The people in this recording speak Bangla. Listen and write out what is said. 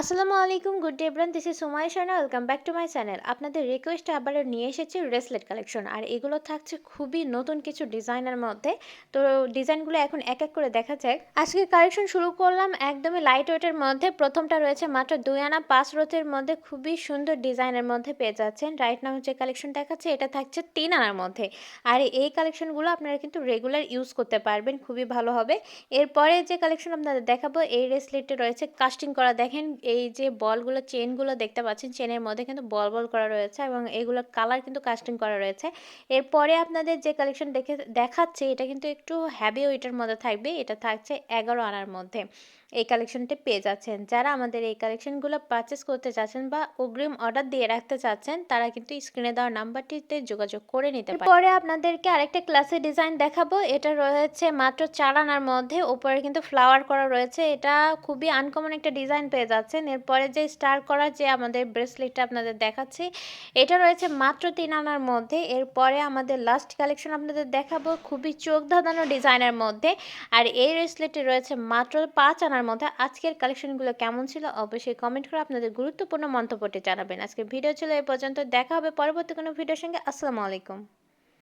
আসসালামু আলাইকুম, good day everyone this is Sumai Shana welcome back to my channel. আপনাদের রিকোয়েস্টে আবারও নিয়ে এসেছি ব্রেসলেট কালেকশন। আর এগুলো থাকছে খুবই নতুন কিছু ডিজাইনের মধ্যে। তো ডিজাইনগুলো এখন এক এক করে দেখা যাক। আজকে কালেকশন শুরু করলাম একদমই লাইট ওয়েটের মধ্যে। প্রথমটা রয়েছে মাত্র দুই আনা পাঁচ রোতের মধ্যে। খুবই সুন্দর ডিজাইনের মধ্যে পেয়ে যাচ্ছেন। রাইট নাও যে কালেকশন দেখাচ্ছে, এটা থাকছে তিন আনার মধ্যে। আর এই কালেকশনগুলো আপনারা কিন্তু রেগুলার ইউজ করতে পারবেন। খুবই ভালো হবে। এরপরে যে কালেকশন আপনাদের দেখাবো, এই ব্রেসলেটে রয়েছে কাস্টিং করা। দেখেন এই যে বলগুলো চেনগুলো দেখতে পাচ্ছেন চেনের মধ্যে কিন্তু বল বল করা রয়েছে এবং এগুলোর কালার কিন্তু কাস্টিং করা রয়েছে। এরপরে আপনাদের যে কালেকশন দেখে, দেখাচ্ছে, এটা কিন্তু একটু হ্যাভি ওয়েটের মধ্যে থাকবে, এটা থাকছে এগারো আনার মধ্যে। এই কালেকশনটি পেয়ে যাচ্ছেন। যারা আমাদের এই কালেকশনগুলো পারচেস করতে চাচ্ছেন বা অগ্রিম অর্ডার দিয়ে রাখতে চাচ্ছেন, তারা কিন্তু স্ক্রিনে দেওয়া নাম্বারটিতে যোগাযোগ করে নিতে পারেন। পরে আপনাদেরকে আরেকটা ক্লাসের ডিজাইন দেখাবো, এটা রয়েছে মাত্র চার আনার মধ্যে, উপরে কিন্তু ফ্লাওয়ার করা রয়েছে, এটা খুবই আনকমন একটা ডিজাইন পেয়ে যাচ্ছেন এরপরে যে স্টার করা যে আমাদের ব্রেসলেটটা আপনাদের দেখাচ্ছি, এটা রয়েছে মাত্র তিন আনার মধ্যে। এরপরে আমাদের লাস্ট কালেকশন আপনাদের দেখাবো, খুবই চোখ ধাঁধানো ডিজাইনের মধ্যে। আর এই ব্রেসলেটটি রয়েছে মাত্র পাঁচ আনার মধ্যে। আজকের কালেকশনগুলো কেমন ছিল অবশ্যই কমেন্ট করে আপনাদের গুরুত্বপূর্ণ মন্তব্যটি জানাবেন। আজকের ভিডিও ছিল এই পর্যন্ত। দেখা হবে পরবর্তী কোনো ভিডিওর সঙ্গে। আসসালামু আলাইকুম।